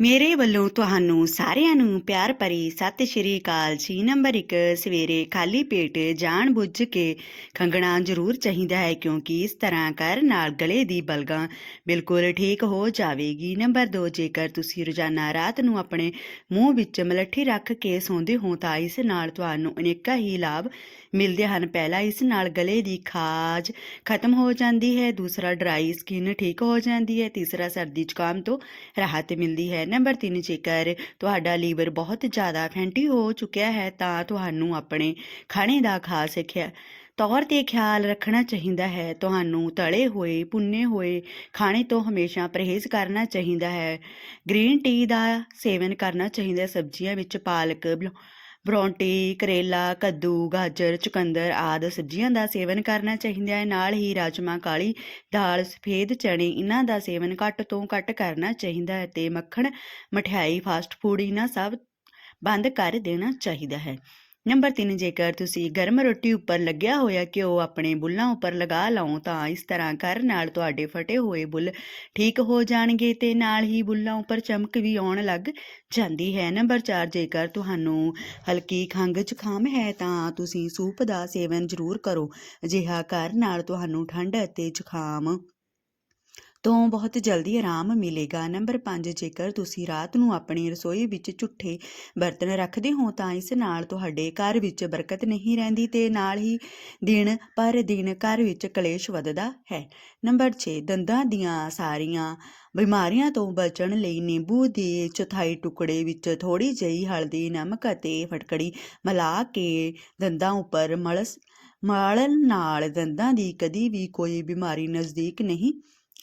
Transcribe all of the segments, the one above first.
ਮੇਰੇ ਵੱਲੋਂ ਤੁਹਾਨੂੰ ਸਾਰਿਆਂ ਨੂੰ ਪਿਆਰ ਭਰੀ ਸਤਿ ਸ਼੍ਰੀ ਅਕਾਲ ਜੀ। ਨੰਬਰ 1 ਸਵੇਰੇ ਖਾਲੀ ਪੇਟ ਜਾਣ ਬੁੱਝ ਕੇ ਖੰਗਣਾ ਜ਼ਰੂਰ ਚਾਹੀਦਾ ਹੈ ਕਿਉਂਕਿ ਇਸ ਤਰ੍ਹਾਂ ਕਰ ਨਾਲ ਗਲੇ ਦੀ ਬਲਗਾਂ ਬਿਲਕੁਲ ਠੀਕ ਹੋ ਜਾਵੇਗੀ। ਨੰਬਰ 2 ਜੇਕਰ ਤੁਸੀਂ ਰੋਜ਼ਾਨਾ ਰਾਤ ਨੂੰ ਆਪਣੇ ਮੂੰਹ ਵਿੱਚ ਮਲੱਠੀ ਰੱਖ ਕੇ ਸੌਂਦੇ ਹੋ ਤਾਂ ਇਸ ਨਾਲ ਤੁਹਾਨੂੰ ਅਨੇਕਾਂ ਹੀ ਲਾਭ ਮਿਲਦੇ ਹਨ। ਪਹਿਲਾ ਇਸ ਨਾਲ ਗਲੇ ਦੀ ਖਾਜ ਖਤਮ ਹੋ ਜਾਂਦੀ ਹੈ, ਦੂਸਰਾ ਡਰਾਈ ਸਕਿਨ ਠੀਕ ਹੋ ਜਾਂਦੀ ਹੈ, ਤੀਸਰਾ ਸਰਦੀ ਜ਼ੁਕਾਮ ਤੋਂ ਰਾਹਤ ਮਿਲਦੀ ਹੈ। ਨੰਬਰ 3 ਜੇਕਰ ਤੁਹਾਡਾ ਲੀਵਰ ਬਹੁਤ ਜ਼ਿਆਦਾ ਫੈਂਟੀ ਹੋ ਚੁੱਕਿਆ ਹੈ, ਤਾਂ ਤੁਹਾਨੂੰ ਆਪਣੇ ਖਾਣੇ ਦਾ ਖਾਸ ਖਿਆ, ਤੌਰ ਤੇ ਖਿਆਲ ਰੱਖਣਾ ਚਾਹੀਦਾ ਹੈ। ਤੁਹਾਨੂੰ ਤਲੇ ਹੋਏ, ਭੁੰਨੇ ਹੋਏ ਖਾਣੇ ਤੋਂ ਹਮੇਸ਼ਾ ਪਰਹੇਜ਼ ਕਰਨਾ ਚਾਹੀਦਾ ਹੈ। ਗ੍ਰੀਨ ਟੀ ਦਾ ਸੇਵਨ ਕਰਨਾ ਚਾਹੀਦਾ ਹੈ। ਸਬਜ਼ੀਆਂ ਵਿੱਚ ਪਾਲਕ ਬਰੌਂਟੀ, ਕਰੇਲਾ, ਕੱਦੂ, ਗਾਜਰ, ਚੁਕੰਦਰ ਆਦਿ ਸਬਜ਼ੀਆਂ ਦਾ ਸੇਵਨ ਕਰਨਾ ਚਾਹੀਦਾ ਹੈ। ਨਾਲ ਹੀ ਰਾਜਮਾ, ਕਾਲੀ ਦਾਲ, ਸਫੇਦ ਚਣੇ ਇਹਨਾਂ ਦਾ ਸੇਵਨ ਘੱਟ ਤੋਂ ਘੱਟ ਕਰਨਾ ਚਾਹੀਦਾ ਹੈ ਤੇ ਮੱਖਣ, ਮਠਿਆਈ ਫਾਸਟ ਫੂਡ ਇਹਨਾਂ ਸਭ ਬੰਦ ਕਰ ਦੇਣਾ ਚਾਹੀਦਾ ਹੈ। ਨੰਬਰ 3 ਜੇਕਰ ਤੁਸੀਂ ਗਰਮ ਰੋਟੀ ਉੱਪਰ ਲੱਗਿਆ ਹੋਇਆ ਘਿਓ ਆਪਣੇ ਬੁੱਲਾਂ ਉੱਪਰ ਲਗਾ ਲਓ, ਤਾਂ ਇਸ ਤਰ੍ਹਾਂ ਕਰਨ ਨਾਲ ਤੁਹਾਡੇ ਫਟੇ ਹੋਏ ਬੁੱਲ ਠੀਕ ਹੋ ਜਾਣਗੇ ਤੇ ਨਾਲ ਹੀ ਬੁੱਲਾਂ ਉੱਪਰ ਚਮਕ ਵੀ ਆਉਣ ਲੱਗ ਜਾਂਦੀ ਹੈ। ਨੰਬਰ 4 ਜੇਕਰ ਤੁਹਾਨੂੰ ਹਲਕੀ ਖੰਘ ਜ਼ੁਕਾਮ ਹੈ, ਤਾਂ ਤੁਸੀਂ ਸੂਪ ਦਾ ਸੇਵਨ ਜ਼ਰੂਰ ਕਰੋ। ਅਜਿਹਾ ਕਰਨ ਨਾਲ ਤੁਹਾਨੂੰ ਠੰਡ ਅਤੇ ਜ਼ੁਕਾਮ ਤੋਂ ਬਹੁਤ ਜਲਦੀ ਆਰਾਮ ਮਿਲੇਗਾ। ਨੰਬਰ 5 ਜੇਕਰ ਤੁਸੀਂ ਰਾਤ ਨੂੰ ਆਪਣੀ ਰਸੋਈ ਵਿੱਚ ਝੁੱਠੇ ਬਰਤਨ ਰੱਖਦੇ ਹੋ, ਤਾਂ ਇਸ ਨਾਲ ਤੁਹਾਡੇ ਘਰ ਵਿੱਚ ਬਰਕਤ ਨਹੀਂ ਰਹਿੰਦੀ ਤੇ ਨਾਲ ਹੀ ਦਿਨ ਪਰ ਦਿਨ ਘਰ ਵਿੱਚ ਕਲੇਸ਼ ਵੱਧਦਾ ਹੈ। ਨੰਬਰ 6 ਦੰਦਾਂ ਦੀਆਂ ਸਾਰੀਆਂ ਬਿਮਾਰੀਆਂ ਤੋਂ ਬਚਣ ਲਈ ਨਿੰਬੂ ਦੇ ਚੌਥਾਈ ਟੁਕੜੇ ਵਿੱਚ ਥੋੜੀ ਜਿਹੀ ਹਲਦੀ, ਨਮਕ ਅਤੇ ਫਟਕੜੀ ਮਿਲਾ ਕੇ ਦੰਦਾਂ ਉੱਪਰ ਮਲਸ, ਮਲਣ ਨਾਲ ਦੰਦਾਂ ਦੀ ਕਦੀ ਵੀ ਕੋਈ ਬਿਮਾਰੀ ਨਜ਼ਦੀਕ ਨਹੀਂ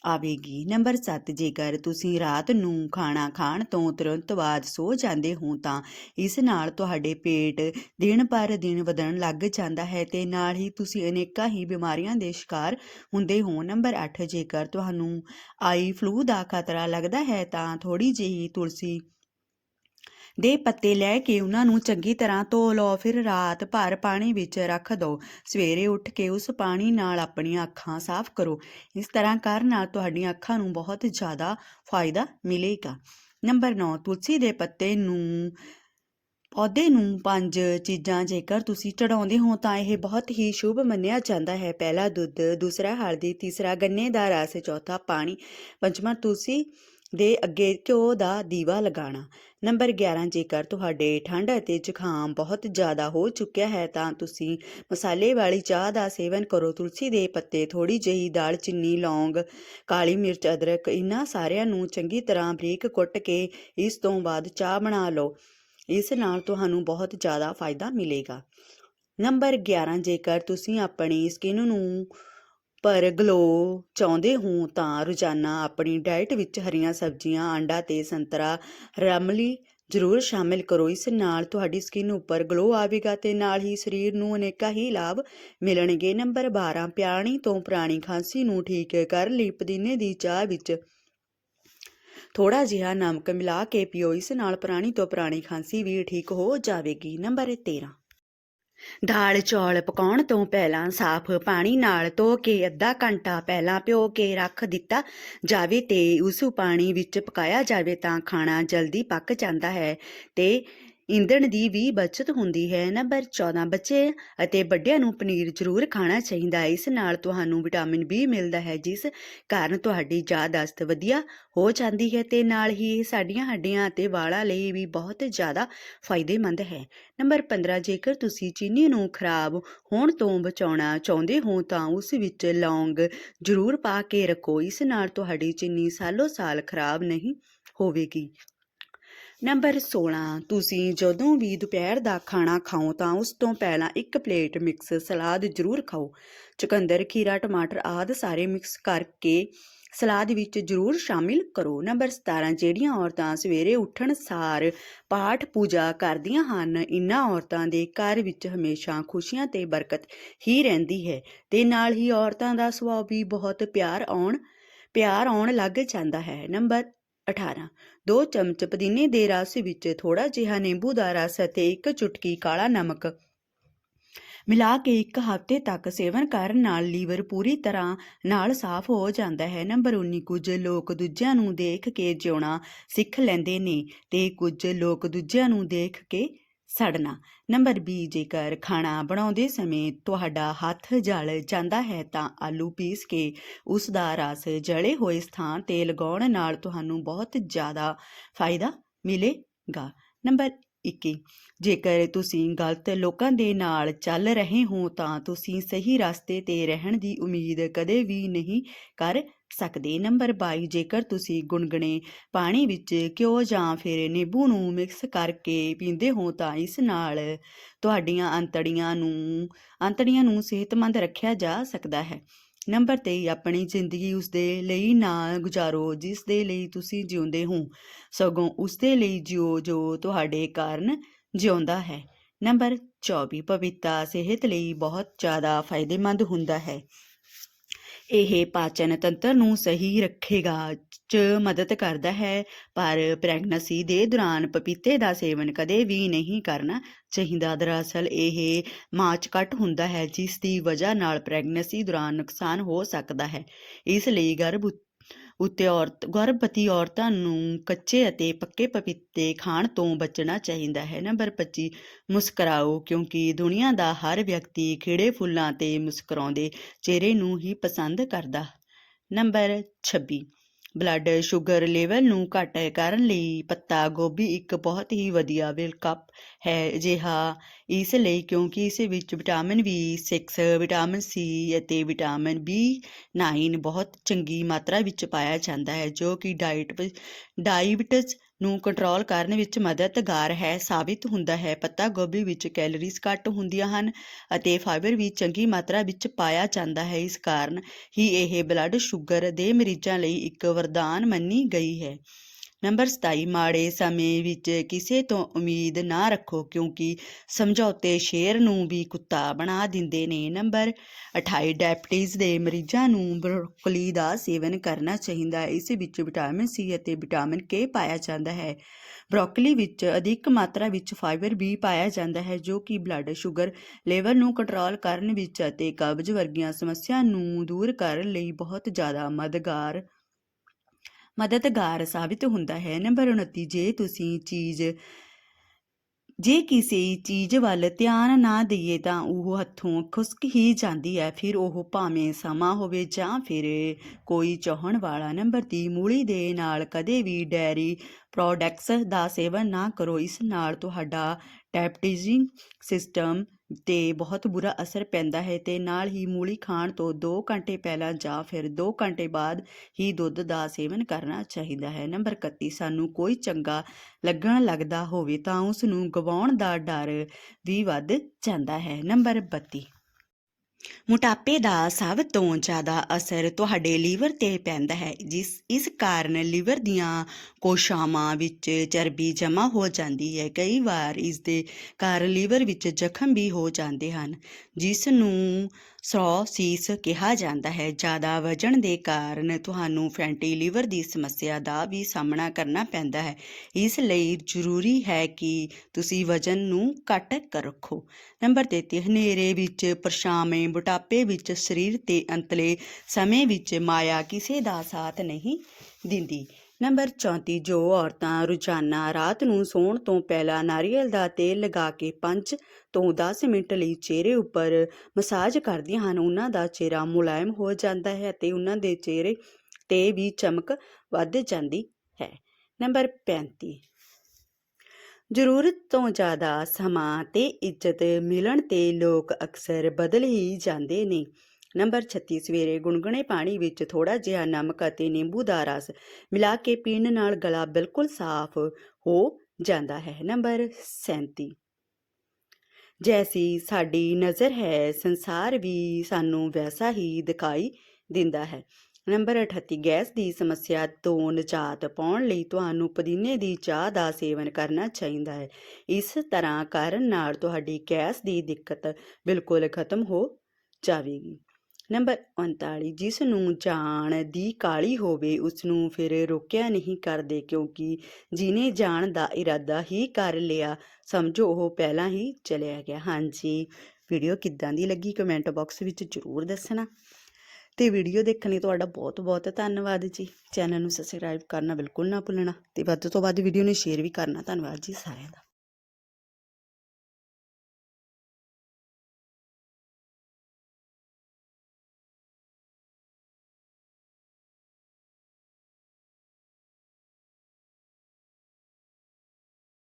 ਆਵੇਗੀ। ਨੰਬਰ 7 ਜੇਕਰ ਤੁਸੀਂ ਰਾਤ ਨੂੰ ਖਾਣਾ ਖਾਣ ਤੋਂ ਤੁਰੰਤ ਬਾਅਦ ਸੋ ਜਾਂਦੇ ਹੋ ਤਾਂ ਇਸ ਨਾਲ ਤੁਹਾਡੇ ਪੇਟ ਦਿਨ ਪਰ ਦਿਨ ਵਧਣ ਲੱਗ ਜਾਂਦਾ ਹੈ ਤੇ ਨਾਲ ਹੀ ਤੁਸੀਂ ਅਨੇਕਾਂ ਹੀ ਬਿਮਾਰੀਆਂ ਦੇ ਸ਼ਿਕਾਰ ਹੁੰਦੇ ਹੋ। ਨੰਬਰ 8 ਜੇਕਰ ਤੁਹਾਨੂੰ ਆਈ ਫਲੂ ਦਾ ਖਤਰਾ ਲੱਗਦਾ ਹੈ ਤਾਂ ਥੋੜੀ ਜਿਹੀ ਤੁਲਸੀ ਦੇ ਪੱਤੇ ਲੈ ਕੇ ਉਹਨਾਂ ਨੂੰ ਚੰਗੀ ਤਰ੍ਹਾਂ ਧੋ ਲਓ, ਫਿਰ ਰਾਤ ਭਰ ਪਾਣੀ ਵਿੱਚ ਰੱਖ ਦਿਓ ਸਵੇਰੇ ਉੱਠ ਕੇ ਉਸ ਪਾਣੀ ਨਾਲ ਆਪਣੀਆਂ ਅੱਖਾਂ ਸਾਫ਼ ਕਰੋ। ਇਸ ਤਰ੍ਹਾਂ ਕਰਨ ਨਾਲ ਤੁਹਾਡੀਆਂ ਅੱਖਾਂ ਨੂੰ ਬਹੁਤ ਜ਼ਿਆਦਾ ਫਾਇਦਾ ਮਿਲੇਗਾ। ਨੰਬਰ 9 ਤੁਲਸੀ ਦੇ ਪੱਤੇ ਨੂੰ, ਪੌਦੇ ਨੂੰ ਪੰਜ ਚੀਜ਼ਾਂ ਜੇਕਰ ਤੁਸੀਂ ਚੜਾਉਂਦੇ ਹੋ ਤਾਂ ਇਹ ਬਹੁਤ ਹੀ ਸ਼ੁਭ ਮੰਨਿਆ ਜਾਂਦਾ ਹੈ। ਪਹਿਲਾ ਦੁੱਧ, ਦੂਸਰਾ ਹਲਦੀ, ਤੀਸਰਾ ਗੰਨੇ ਦਾ ਰਸ, ਚੌਥਾ ਪਾਣੀ, ਪੰਜਵਾਂ ਤੁਲਸੀ ਦੇ ਅੱਗੇ ਘਿਓ ਦਾ ਦੀਵਾ ਲਗਾਉਣਾ। ਨੰਬਰ 11 ਜੇਕਰ ਤੁਹਾਡੇ ਠੰਡ ਅਤੇ ਜ਼ੁਕਾਮ ਬਹੁਤ ਜ਼ਿਆਦਾ ਹੋ ਚੁੱਕਿਆ ਹੈ, ਤਾਂ ਤੁਸੀਂ ਮਸਾਲੇ ਵਾਲੀ ਚਾਹ ਦਾ ਸੇਵਨ ਕਰੋ। ਤੁਲਸੀ ਦੇ ਪੱਤੇ ਥੋੜੀ ਜਿਹੀ ਦਾਲ, ਚੀਨੀ, ਲੌਂਗ, ਕਾਲੀ ਮਿਰਚ, ਅਦਰਕ, ਇਹਨਾਂ ਸਾਰਿਆਂ ਨੂੰ ਚੰਗੀ ਤਰ੍ਹਾਂ ਬਰੀਕ ਕੁੱਟ ਕੇ ਇਸ ਤੋਂ ਬਾਅਦ ਚਾਹ ਬਣਾ ਲਓ। ਇਸ ਨਾਲ ਤੁਹਾਨੂੰ ਬਹੁਤ ਜ਼ਿਆਦਾ ਫਾਇਦਾ ਮਿਲੇਗਾ। ਨੰਬਰ 11 ਜੇਕਰ ਤੁਸੀਂ ਆਪਣੀ ਸਕਿਨ ਨੂੰ ਪਰ ਗਲੋ ਚਾਹੁੰਦੇ ਹੋ ਤਾਂ ਰੋਜ਼ਾਨਾ ਆਪਣੀ ਡਾਈਟ ਵਿੱਚ ਹਰੀਆਂ ਸਬਜ਼ੀਆਂ, ਆਂਡਾ ਤੇ ਸੰਤਰਾ ਰਮਲੀ ਜ਼ਰੂਰ ਸ਼ਾਮਿਲ ਕਰੋ। ਇਸ ਨਾਲ ਤੁਹਾਡੀ ਸਕਿਨ ਉੱਪਰ ਗਲੋ ਆਵੇਗਾ ਤੇ ਨਾਲ ਹੀ ਸਰੀਰ ਨੂੰ ਅਨੇਕਾਂ ਹੀ ਲਾਭ ਮਿਲਣਗੇ। ਨੰਬਰ 12 ਪਿਆਣੀ ਤੋਂ ਪੁਰਾਣੀ ਖਾਂਸੀ ਨੂੰ ਠੀਕ ਕਰਨ ਲਈ ਪੁਦੀਨੇ ਦੀ ਚਾਹ ਵਿੱਚ ਥੋੜਾ ਜਿਹਾ ਨਮਕ ਮਿਲਾ ਕੇ ਪੀਓ। ਇਸ ਨਾਲ ਪੁਰਾਣੀ ਤੋਂ ਪੁਰਾਣੀ ਖਾਂਸੀ ਵੀ ਠੀਕ ਹੋ ਜਾਵੇਗੀ। ਨੰਬਰ 13 ਦਾਲ ਚੌਲ ਪਕਾਉਣ ਤੋਂ ਪਹਿਲਾਂ ਸਾਫ਼ ਪਾਣੀ ਨਾਲ ਧੋ ਕੇ ਅੱਧਾ ਘੰਟਾ ਪਹਿਲਾਂ ਭਿਓ ਕੇ ਰੱਖ ਦਿੱਤਾ ਜਾਵੇ ਤੇ ਉਸ ਪਾਣੀ ਵਿੱਚ ਪਕਾਇਆ ਜਾਵੇ ਤਾਂ ਖਾਣਾ ਜਲਦੀ ਪੱਕ ਜਾਂਦਾ ਹੈ ਤੇ ਇੰਧਣ ਦੀ ਵੀ ਬਚਤ ਹੁੰਦੀ ਹੈ। ਨੰਬਰ 14 ਬੱਚੇ ਅਤੇ ਵੱਡਿਆਂ ਨੂੰ ਪਨੀਰ ਜ਼ਰੂਰ ਖਾਣਾ ਚਾਹੀਦਾ ਹੈ। ਇਸ ਨਾਲ ਤੁਹਾਨੂੰ ਵਿਟਾਮਿਨ ਬੀ ਮਿਲਦਾ ਹੈ, ਜਿਸ ਕਾਰਨ ਤੁਹਾਡੀ ਯਾਦਾਸ਼ਤ ਵਧੀਆ ਹੋ ਜਾਂਦੀ ਹੈ ਤੇ ਨਾਲ ਹੀ ਇਹ ਸਾਡੀਆਂ ਹੱਡੀਆਂ ਅਤੇ ਵਾਲਾਂ ਲਈ ਵੀ ਬਹੁਤ ਜ਼ਿਆਦਾ ਫਾਇਦੇਮੰਦ ਹੈ। ਨੰਬਰ 15 ਜੇਕਰ ਤੁਸੀਂ ਚੀਨੀ ਨੂੰ ਖਰਾਬ ਹੋਣ ਤੋਂ ਬਚਾਉਣਾ ਚਾਹੁੰਦੇ ਹੋ, ਤਾਂ ਉਸ ਵਿੱਚ ਲੌਂਗ ਜ਼ਰੂਰ ਪਾ ਕੇ ਰੱਖੋ। ਇਸ ਨਾਲ ਤੁਹਾਡੀ ਚੀਨੀ ਸਾਲੋ ਸਾਲ ਖਰਾਬ ਨਹੀਂ ਹੋਵੇਗੀ। ਨੰਬਰ 16 ਤੁਸੀਂ ਜਦੋਂ ਵੀ ਦੁਪਹਿਰ ਦਾ ਖਾਣਾ ਖਾਓ ਤਾਂ ਉਸ ਤੋਂ ਪਹਿਲਾਂ ਇੱਕ ਪਲੇਟ ਮਿਕਸ ਸਲਾਦ ਜ਼ਰੂਰ ਖਾਓ। ਚੁਕੰਦਰ, ਖੀਰਾ, ਟਮਾਟਰ ਆਦਿ ਸਾਰੇ ਮਿਕਸ ਕਰਕੇ ਸਲਾਦ ਵਿੱਚ ਜ਼ਰੂਰ ਸ਼ਾਮਿਲ ਕਰੋ। ਨੰਬਰ 17 ਜਿਹੜੀਆਂ ਔਰਤਾਂ ਸਵੇਰੇ ਉੱਠਣ ਸਾਰ ਪਾਠ ਪੂਜਾ ਕਰਦੀਆਂ ਹਨ, ਇਨ੍ਹਾਂ ਔਰਤਾਂ ਦੇ ਘਰ ਵਿੱਚ ਹਮੇਸ਼ਾ ਖੁਸ਼ੀਆਂ ਤੇ ਬਰਕਤ ਹੀ ਰਹਿੰਦੀ ਹੈ ਤੇ ਨਾਲ ਹੀ ਔਰਤਾਂ ਦਾ ਸੁਭਾਅ ਵੀ ਬਹੁਤ ਪਿਆਰ ਆਉਣ ਪਿਆਰ ਆਉਣ ਲੱਗ ਜਾਂਦਾ ਹੈ। ਨੰਬਰ 18 ਦੋ ਚਮਚ ਪੁਦੀਨੇ ਦੇ ਰਸ ਵਿੱਚ ਥੋੜਾ ਜਿਹਾ ਨਿੰਬੂ ਦਾ ਰਸ ਅਤੇ ਇੱਕ ਚੁਟਕੀ ਕਾਲਾ ਨਮਕ ਮਿਲਾ ਕੇ ਇੱਕ ਹਫ਼ਤੇ ਤੱਕ ਸੇਵਨ ਕਰਨ ਨਾਲ ਲੀਵਰ ਪੂਰੀ ਤਰ੍ਹਾਂ ਨਾਲ ਸਾਫ਼ ਹੋ ਜਾਂਦਾ ਹੈ। ਨੰਬਰ 19 ਕੁਝ ਲੋਕ ਦੂਜਿਆਂ ਨੂੰ ਦੇਖ ਕੇ ਜਿਉਣਾ ਸਿੱਖ ਲੈਂਦੇ ਨੇ ਤੇ ਕੁਝ ਲੋਕ ਦੂਜਿਆਂ ਨੂੰ ਦੇਖ ਕੇ ਸੜਨਾ। ਨੰਬਰ 20 ਜੇਕਰ ਖਾਣਾ ਬਣਾਉਂਦੇ ਸਮੇਂ ਤੁਹਾਡਾ ਹੱਥ ਜਲ ਜਾਂਦਾ ਹੈ ਤਾਂ ਆਲੂ ਪੀਸ ਕੇ ਉਸ ਦਾ ਰਸ ਜਲੇ ਹੋਏ ਸਥਾਨ ਤੇ ਲਗਾਉਣ ਨਾਲ ਤੁਹਾਨੂੰ ਬਹੁਤ ਜ਼ਿਆਦਾ ਫਾਇਦਾ ਮਿਲੇਗਾ। ਨੰਬਰ 21 ਜੇਕਰ ਤੁਸੀਂ ਗਲਤ ਲੋਕਾਂ ਦੇ ਨਾਲ ਚੱਲ ਰਹੇ ਹੋ ਤਾਂ ਤੁਸੀਂ ਸਹੀ ਰਸਤੇ ਤੇ ਰਹਿਣ ਦੀ ਉਮੀਦ ਕਦੇ ਵੀ ਨਹੀਂ ਕਰ ਸਕਦੇ? ਨੰਬਰ 22 ਜੇਕਰ ਤੁਸੀਂ ਗੁਣਗੁਣੇ ਪਾਣੀ ਵਿੱਚ ਘਿਓ ਜਾਂ ਫਿਰ ਨਿੰਬੂ ਨੂੰ ਮਿਕਸ ਕਰਕੇ ਪੀਂਦੇ ਹੋ ਤਾਂ ਇਸ ਨਾਲ ਤੁਹਾਡੀਆਂ ਅੰਤੜੀਆਂ ਨੂੰ ਅੰਤੜੀਆਂ ਨੂੰ ਸਿਹਤਮੰਦ ਰੱਖਿਆ ਜਾ ਸਕਦਾ ਹੈ। ਨੰਬਰ 23 ਆਪਣੀ ਜ਼ਿੰਦਗੀ ਉਸ ਦੇ ਲਈ ਨਾ ਗੁਜ਼ਾਰੋ ਜਿਸ ਦੇ ਲਈ ਤੁਸੀਂ ਜਿਉਂਦੇ ਹੋ। ਸਗੋਂ ਉਸ ਦੇ ਲਈ ਜਿਓ ਜੋ ਤੁਹਾਡੇ ਕਾਰਨ ਜਿਉਂਦਾ ਹੈ। ਨੰਬਰ 24 ਪਪੀਤਾ ਸਿਹਤ ਲਈ ਬਹੁਤ ਜ਼ਿਆਦਾ ਫਾਇਦੇਮੰਦ ਹੁੰਦਾ ਹੈ। ਇਹ ਪਾਚਨ ਤੰਤਰ ਨੂੰ ਸਹੀ ਰੱਖੇਗਾ, ਚ ਮਦਦ ਕਰਦਾ ਹੈ। ਪਰ ਪ੍ਰੈਗਨੈਂਸੀ ਦੇ ਦੌਰਾਨ ਪਪੀਤੇ ਦਾ ਸੇਵਨ ਕਦੇ ਵੀ ਨਹੀਂ ਕਰਨਾ ਚਾਹੀਦਾ। ਦਰਅਸਲ ਇਹ ਮਾਚ ਕੱਟ ਹੁੰਦਾ ਹੈ, ਜਿਸ ਦੀ ਵਜ੍ਹਾ ਨਾਲ ਪ੍ਰੈਗਨੈਂਸੀ ਦੌਰਾਨ ਨੁਕਸਾਨ ਹੋ ਸਕਦਾ ਹੈ। ਇਸ ਲਈ ਗਰਭ ਉੱਤੇ ਔਰਤ, ਗਰਭਵਤੀ ਔਰਤਾਂ ਨੂੰ ਕੱਚੇ ਅਤੇ ਪੱਕੇ ਪਪੀਤੇ ਖਾਣ ਤੋਂ ਬਚਣਾ ਚਾਹੀਦਾ ਹੈ। ਨੰਬਰ 25 ਮੁਸਕਰਾਓ, ਕਿਉਂਕਿ ਦੁਨੀਆ ਦਾ ਹਰ ਵਿਅਕਤੀ ਖਿੜੇ ਫੁੱਲਾਂ ਤੇ ਮੁਸਕਰਾਉਂਦੇ ਚਿਹਰੇ ਨੂੰ ਹੀ ਪਸੰਦ ਕਰਦਾ। ਨੰਬਰ 26 ਬਲੱਡ ਸ਼ੂਗਰ ਲੈਵਲ ਨੂੰ ਘੱਟ ਕਰਨ ਲਈ ਪੱਤਾ ਗੋਭੀ ਇੱਕ ਬਹੁਤ ਹੀ ਵਧੀਆ ਵਿਕਲਪ ਹੈ ਅਜਿਹਾ, ਇਸ ਲਈ ਕਿਉਂਕਿ ਇਸ ਵਿੱਚ ਵਿਟਾਮਿਨ B6 ਵਿਟਾਮਿਨ C ਅਤੇ ਵਿਟਾਮਿਨ B9 ਬਹੁਤ ਚੰਗੀ ਮਾਤਰਾ ਵਿੱਚ ਪਾਇਆ ਜਾਂਦਾ ਹੈ, ਜੋ ਕਿ ਡਾਈਟ ਡਾਇਬਟੀਜ਼ ਨੂੰ ਕੰਟਰੋਲ ਕਰਨ ਵਿੱਚ ਮਦਦਗਾਰ ਹੈ ਸਾਬਿਤ ਹੁੰਦਾ ਹੈ। ਪੱਤਾ ਗੋਭੀ ਵਿੱਚ ਕੈਲਰੀਜ਼ ਘੱਟ ਹੁੰਦੀਆਂ ਹਨ ਅਤੇ ਫਾਈਬਰ ਵੀ ਚੰਗੀ ਮਾਤਰਾ ਵਿੱਚ ਪਾਇਆ ਜਾਂਦਾ ਹੈ। ਇਸ ਕਾਰਨ ਹੀ ਇਹ ਬਲੱਡ ਸ਼ੂਗਰ ਦੇ ਮਰੀਜ਼ਾਂ ਲਈ ਇੱਕ ਵਰਦਾਨ ਮੰਨੀ ਗਈ ਹੈ। ਨੰਬਰ 27 ਮਾੜੇ ਸਮੇਂ ਵਿੱਚ ਕਿਸੇ ਤੋਂ ਉਮੀਦ ਨਾ ਰੱਖੋ, ਕਿਉਂਕਿ ਸਮਝੌਤੇ ਸ਼ੇਰ ਨੂੰ ਵੀ ਕੁੱਤਾ ਬਣਾ ਦਿੰਦੇ ਨੇ। ਨੰਬਰ 28 ਡਾਇਬਟੀਜ਼ ਦੇ ਮਰੀਜ਼ਾਂ ਨੂੰ ਬਰੋਕਲੀ ਦਾ ਸੇਵਨ ਕਰਨਾ ਚਾਹੀਦਾ ਹੈ। ਇਸ ਵਿੱਚ ਵਿਟਾਮਿਨ ਸੀ ਅਤੇ ਵਿਟਾਮਿਨ ਕੇ ਪਾਇਆ ਜਾਂਦਾ ਹੈ। ਬਰੋਕਲੀ ਵਿੱਚ ਅਧਿਕ ਮਾਤਰਾ ਵਿੱਚ ਫਾਈਬਰ ਵੀ ਪਾਇਆ ਜਾਂਦਾ ਹੈ, ਜੋ ਕਿ ਬਲੱਡ ਸ਼ੂਗਰ ਲੈਵਲ ਨੂੰ ਕੰਟਰੋਲ ਕਰਨ ਵਿੱਚ ਅਤੇ ਕਬਜ਼ ਵਰਗੀਆਂ ਸਮੱਸਿਆ ਨੂੰ ਦੂਰ ਕਰਨ ਲਈ ਬਹੁਤ ਜ਼ਿਆਦਾ ਮਦਦਗਾਰ ਮਦਦਗਾਰ ਸਾਬਿਤ ਹੁੰਦਾ ਹੈ। ਨੰਬਰ 29 ਜੇ ਤੁਸੀਂ ਚੀਜ਼, ਜੇ ਕਿਸੇ ਚੀਜ਼ ਵੱਲ ਧਿਆਨ ਨਾ ਦਈਏ ਤਾਂ ਉਹ ਹੱਥੋਂ ਖੁਸਕ ਹੀ ਜਾਂਦੀ ਹੈ। ਫਿਰ ਉਹ ਭਾਵੇਂ ਸਮਾਂ ਹੋਵੇ ਜਾਂ ਫਿਰ ਕੋਈ ਚਾਹਣ ਵਾਲਾ। ਨੰਬਰ 30 ਮੂਲੀ ਦੇ ਨਾਲ ਕਦੇ ਵੀ ਡੈਰੀ ਪ੍ਰੋਡਕਟਸ ਦਾ ਸੇਵਨ ਨਾ ਕਰੋ। ਇਸ ਨਾਲ ਤੁਹਾਡਾ ਟੈਪਟੀਜ਼ਿੰਗ ਸਿਸਟਮ ਤੇ ਬਹੁਤ ਬੁਰਾ ਅਸਰ ਪੈਂਦਾ ਹੈ ਤੇ ਨਾਲ ਹੀ ਮੂਲੀ ਖਾਣ ਤੋਂ 2 ਘੰਟੇ ਪਹਿਲਾਂ ਜਾਂ ਫਿਰ 2 ਘੰਟੇ ਬਾਅਦ ਹੀ ਦੁੱਧ ਦਾ ਸੇਵਨ ਕਰਨਾ ਚਾਹੀਦਾ ਹੈ। ਨੰਬਰ 31 ਸਾਨੂੰ ਕੋਈ ਚੰਗਾ ਲੱਗਣ ਲੱਗਦਾ ਹੋਵੇ ਤਾਂ ਉਸ ਨੂੰ ਗਵਾਉਣ ਦਾ ਡਰ ਵੀ ਵੱਧ ਜਾਂਦਾ ਹੈ। ਨੰਬਰ 32 ਮੋਟਾਪੇ ਦਾ ਸਭ ਤੋਂ ਜ਼ਿਆਦਾ ਅਸਰ ਤੁਹਾਡੇ ਲੀਵਰ ਤੇ ਪੈਂਦਾ ਹੈ, ਜਿਸ, ਇਸ ਕਾਰਨ ਲੀਵਰ ਦੀਆਂ ਕੋਸ਼ਾਵਾਂ ਵਿੱਚ ਚਰਬੀ ਜਮ੍ਹਾਂ ਹੋ ਜਾਂਦੀ ਹੈ। ਕਈ ਵਾਰ ਇਸ ਦੇ ਕਾਰਨ ਲੀਵਰ ਵਿੱਚ ਜ਼ਖਮ ਵੀ ਹੋ ਜਾਂਦੇ ਹਨ ਜਿਸ ਨੂੰ ਸਰੋਸਿਸ ਕਿਹਾ ਜਾਂਦਾ ਹੈ। ਜ਼ਿਆਦਾ ਵਜਨ ਦੇ ਕਾਰਨ ਤੁਹਾਨੂੰ ਫੈਂਟੀ ਲੀਵਰ ਦੀ ਸਮੱਸਿਆ ਦਾ ਵੀ ਸਾਹਮਣਾ ਕਰਨਾ ਪੈਂਦਾ ਹੈ। ਇਸ ਲਈ ਜ਼ਰੂਰੀ ਹੈ ਕਿ ਤੁਸੀਂ ਵਜਨ ਨੂੰ ਘੱਟ ਰੱਖੋ। ਨੰਬਰ 33 ਹਨੇਰੇ ਵਿੱਚ, ਪਰਛਾਵੇਂ ਬੁਟਾਪੇ ਵਿੱਚ, ਸਰੀਰ ਤੇ ਅੰਤਲੇ ਸਮੇਂ ਵਿੱਚ ਮਾਇਆ ਕਿਸੇ ਦਾ ਸਾਥ ਨਹੀਂ ਦਿੰਦੀ। ਨੰਬਰ 34 ਜੋ ਔਰਤਾਂ ਰੋਜ਼ਾਨਾ ਰਾਤ ਨੂੰ ਸੌਣ ਤੋਂ ਪਹਿਲਾਂ ਨਾਰੀਅਲ ਦਾ ਤੇਲ ਲਗਾ ਕੇ 5 ਤੋਂ 10 ਮਿੰਟ ਲਈ ਚਿਹਰੇ ਉੱਪਰ ਮਸਾਜ ਕਰਦੀਆਂ ਹਨ, ਉਹਨਾਂ ਦਾ ਚਿਹਰਾ ਮੁਲਾਇਮ ਹੋ ਜਾਂਦਾ ਹੈ ਅਤੇ ਉਹਨਾਂ ਦੇ ਚਿਹਰੇ ਤੇ ਵੀ ਚਮਕ ਵੱਧ ਜਾਂਦੀ ਹੈ। ਨੰਬਰ 35 ਜ਼ਰੂਰਤ ਤੋਂ ਜ਼ਿਆਦਾ ਸਮਾਂ ਤੇ ਇੱਜ਼ਤ ਮਿਲਣ ਤੇ ਲੋਕ ਅਕਸਰ ਬਦਲ ਹੀ ਜਾਂਦੇ ਨੇ। ਨੰਬਰ 36 ਸਵੇਰੇ ਗੁਨਗੁਨੇ ਪਾਣੀ ਵਿੱਚ ਥੋੜਾ ਜਿਹਾ ਨਮਕ ਅਤੇ ਨਿੰਬੂ ਦਾ ਰਸ ਮਿਲਾ ਕੇ ਪੀਣ ਨਾਲ ਗਲਾ ਬਿਲਕੁਲ ਸਾਫ਼ ਹੋ ਜਾਂਦਾ ਹੈ। ਨੰਬਰ 37 ਜੈਸੀ ਸਾਡੀ ਨਜ਼ਰ ਹੈ, ਸੰਸਾਰ ਵੀ ਸਾਨੂੰ ਵੈਸਾ ਹੀ ਦਿਖਾਈ ਦਿੰਦਾ ਹੈ। ਨੰਬਰ 38 ਗੈਸ ਦੀ ਸਮੱਸਿਆ ਤੋਂ ਨਿਜਾਤ ਪਾਉਣ ਲਈ ਤੁਹਾਨੂੰ ਪੁਦੀਨੇ ਦੀ ਚਾਹ ਦਾ ਸੇਵਨ ਕਰਨਾ ਚਾਹੀਦਾ ਹੈ। ਇਸ ਤਰ੍ਹਾਂ ਕਰਨ ਨਾਲ ਤੁਹਾਡੀ ਗੈਸ ਦੀ ਦਿੱਕਤ ਬਿਲਕੁਲ ਖਤਮ ਹੋ ਜਾਵੇਗੀ। ਨੰਬਰ 39 ਜਿਸ ਨੂੰ ਜਾਣ ਦੀ ਕਾਲੀ ਹੋਵੇ, ਉਸ ਨੂੰ ਫਿਰ ਰੋਕਿਆ ਨਹੀਂ ਕਰਦੇ ਕਿਉਂਕਿ ਜਿਨੇ ਜਾਣ ਦਾ ਇਰਾਦਾ ਹੀ ਕਰ ਲਿਆ, ਸਮਝੋ ਉਹ ਪਹਿਲਾਂ ਹੀ ਚਲਿਆ ਗਿਆ। ਹਾਂਜੀ, ਵੀਡੀਓ ਕਿੱਦਾਂ ਦੀ ਲੱਗੀ? ਕਮੈਂਟ ਬਾਕਸ ਵਿੱਚ ਜ਼ਰੂਰ ਦੱਸਣਾ। ਤੇ ਵੀਡੀਓ ਦੇਖਣ ਲਈ ਤੁਹਾਡਾ ਬਹੁਤ ਬਹੁਤ ਧੰਨਵਾਦ ਜੀ। ਚੈਨਲ ਨੂੰ ਸਬਸਕ੍ਰਾਈਬ ਕਰਨਾ ਬਿਲਕੁਲ ਨਾ ਭੁੱਲਣਾ ਤੇ ਵੱਧ ਤੋਂ ਵੱਧ ਵੀਡੀਓ ਨੂੰ ਸ਼ੇਅਰ ਵੀ ਕਰਨਾ। ਧੰਨਵਾਦ ਜੀ ਸਾਰਿਆਂ ਦਾ।